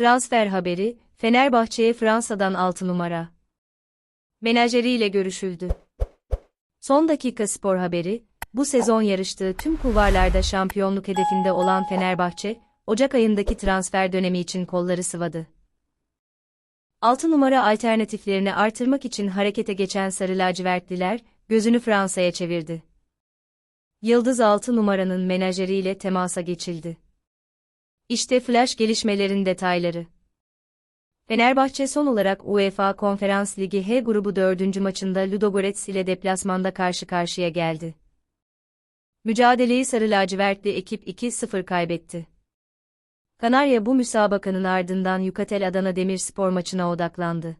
Transfer haberi, Fenerbahçe'ye Fransa'dan 6 numara. Menajeriyle görüşüldü. Son dakika spor haberi, bu sezon yarıştığı tüm kulvarlarda şampiyonluk hedefinde olan Fenerbahçe, Ocak ayındaki transfer dönemi için kolları sıvadı. 6 numara alternatiflerini artırmak için harekete geçen Sarı lacivertliler, gözünü Fransa'ya çevirdi. Yıldız 6 numaranın menajeriyle temasa geçildi. İşte flash gelişmelerin detayları. Fenerbahçe son olarak UEFA Konferans Ligi H grubu 4. maçında Ludogorets ile deplasmanda karşı karşıya geldi. Mücadeleyi Sarı lacivertli ekip 2-0 kaybetti. Kanarya bu müsabakanın ardından Yukatel Adana Demirspor maçına odaklandı.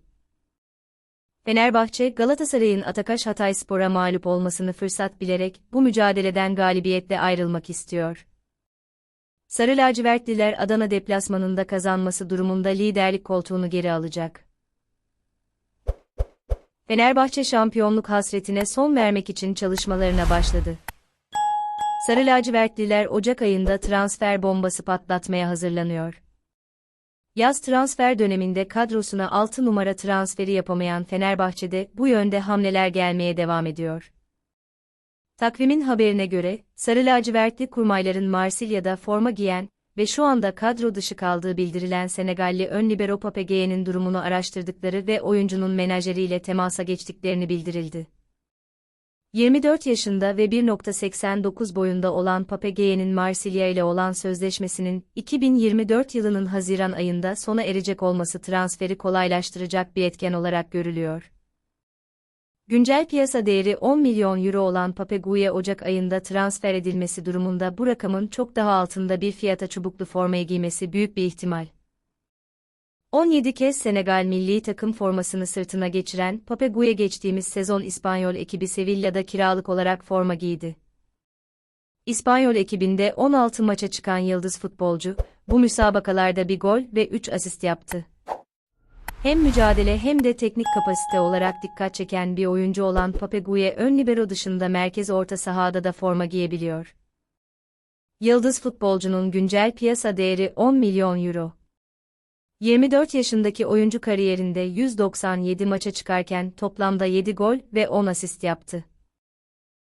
Fenerbahçe, Galatasaray'ın Atakaş Hatayspor'a mağlup olmasını fırsat bilerek bu mücadeleden galibiyetle ayrılmak istiyor. Sarı lacivertliler Adana deplasmanında kazanması durumunda liderlik koltuğunu geri alacak. Fenerbahçe şampiyonluk hasretine son vermek için çalışmalarına başladı. Sarı lacivertliler Ocak ayında transfer bombası patlatmaya hazırlanıyor. Yaz transfer döneminde kadrosuna 6 numara transferi yapamayan Fenerbahçe'de bu yönde hamleler gelmeye devam ediyor. Takvimin haberine göre, Sarı lacivertli kurmayların Marsilya'da forma giyen ve şu anda kadro dışı kaldığı bildirilen Senegalli ön libero Papege'nin durumunu araştırdıkları ve oyuncunun menajeriyle temasa geçtiklerini bildirildi. 24 yaşında ve 1.89 boyunda olan Papege'nin Marsilya ile olan sözleşmesinin 2024 yılının Haziran ayında sona erecek olması transferi kolaylaştıracak bir etken olarak görülüyor. Güncel piyasa değeri 10 milyon euro olan Papegu'ya Ocak ayında transfer edilmesi durumunda bu rakamın çok daha altında bir fiyata çubuklu formayı giymesi büyük bir ihtimal. 17 kez Senegal milli takım formasını sırtına geçiren Papegu'ya geçtiğimiz sezon İspanyol ekibi Sevilla'da kiralık olarak forma giydi. İspanyol ekibinde 16 maça çıkan yıldız futbolcu, bu müsabakalarda bir gol ve 3 asist yaptı. Hem mücadele hem de teknik kapasite olarak dikkat çeken bir oyuncu olan Papegu'ya ön libero dışında merkez orta sahada da forma giyebiliyor. Yıldız futbolcunun güncel piyasa değeri 10 milyon euro. 24 yaşındaki oyuncu kariyerinde 197 maça çıkarken toplamda 7 gol ve 10 asist yaptı.